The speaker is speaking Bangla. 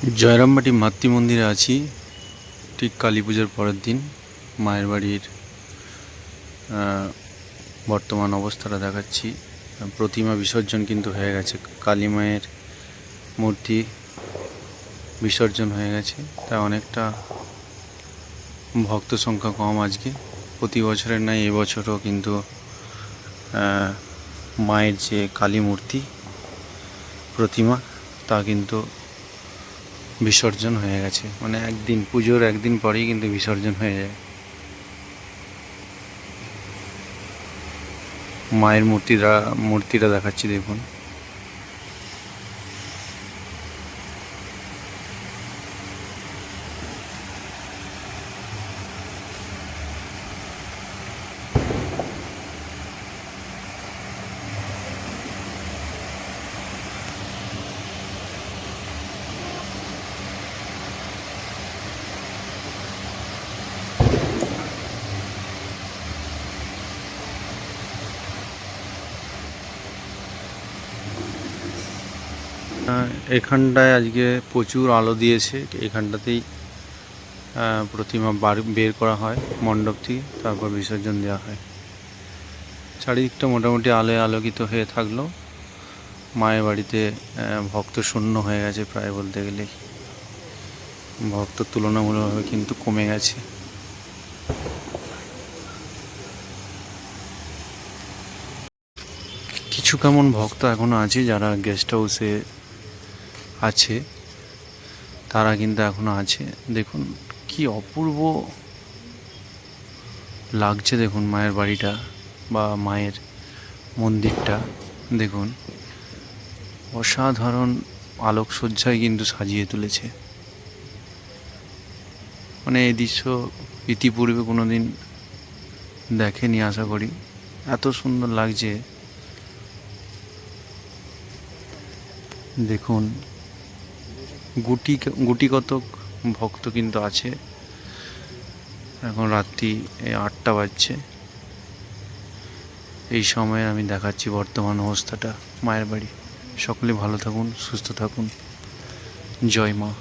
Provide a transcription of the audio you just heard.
জয়রামবাটি মাতৃ মন্দিরে আছি। ঠিক কালী পুজোর পরের দিন মায়ের বাড়ির বর্তমান অবস্থাটা দেখাচ্ছি। প্রতিমা বিসর্জন কিন্তু হয়ে গেছে। কালী মায়ের মূর্তি বিসর্জন হয়ে গেছে। তা অনেকটা ভক্ত সংখ্যা কম আজকে। প্রতি বছরের নাই এবছরও কিন্তু মায়ের যে কালী মূর্তি প্রতিমা, তা কিন্তু বিসর্জন হয়ে গেছে। মানে একদিন, পুজোর একদিন পরেই কিন্তু বিসর্জন হয়ে যায়। মায়ের মূর্তিরা, মূর্তিটা দেখাচ্ছি দেখুন। এখানটায় আজকে প্রচুর আলো দিয়েছে। এখানটাতেই প্রতিমা বার- বের করা হয় মণ্ডপ তারপর বিসর্জন দেওয়া হয়। চারিদিকটা মোটামুটি আলোয় আলোকিত হয়ে থাকল। মায়ের বাড়িতে ভক্ত শূন্য হয়ে গেছে প্রায় বলতে গেলে। ভক্ত তুলনামূলকভাবে কিন্তু কমে গেছে। কিছু কেমন ভক্ত এখনও আছে যারা গেস্ট হাউসে আছে, তারা কিন্তু এখনও আছে। দেখুন, কি অপূর্ব লাগছে দেখুন মায়ের বাড়িটা বা মায়ের মন্দিরটা। দেখুন, অসাধারণ আলোকসজ্জায় কিন্তু সাজিয়ে তুলেছে। মানে এই দৃশ্য ইতিপূর্বে কোনো দিন দেখেনি আশা করি। এত সুন্দর লাগছে। দেখুন গুটি গুটি কতক ভক্ত কিন্তু আছে। এখন রাত্রি আটটা বাজছে। এই সময়ে আমি দেখাচ্ছি বর্তমান অবস্থাটা, মায়ের বাড়ি। সকলে ভালো থাকুন, সুস্থ থাকুন। জয় মা।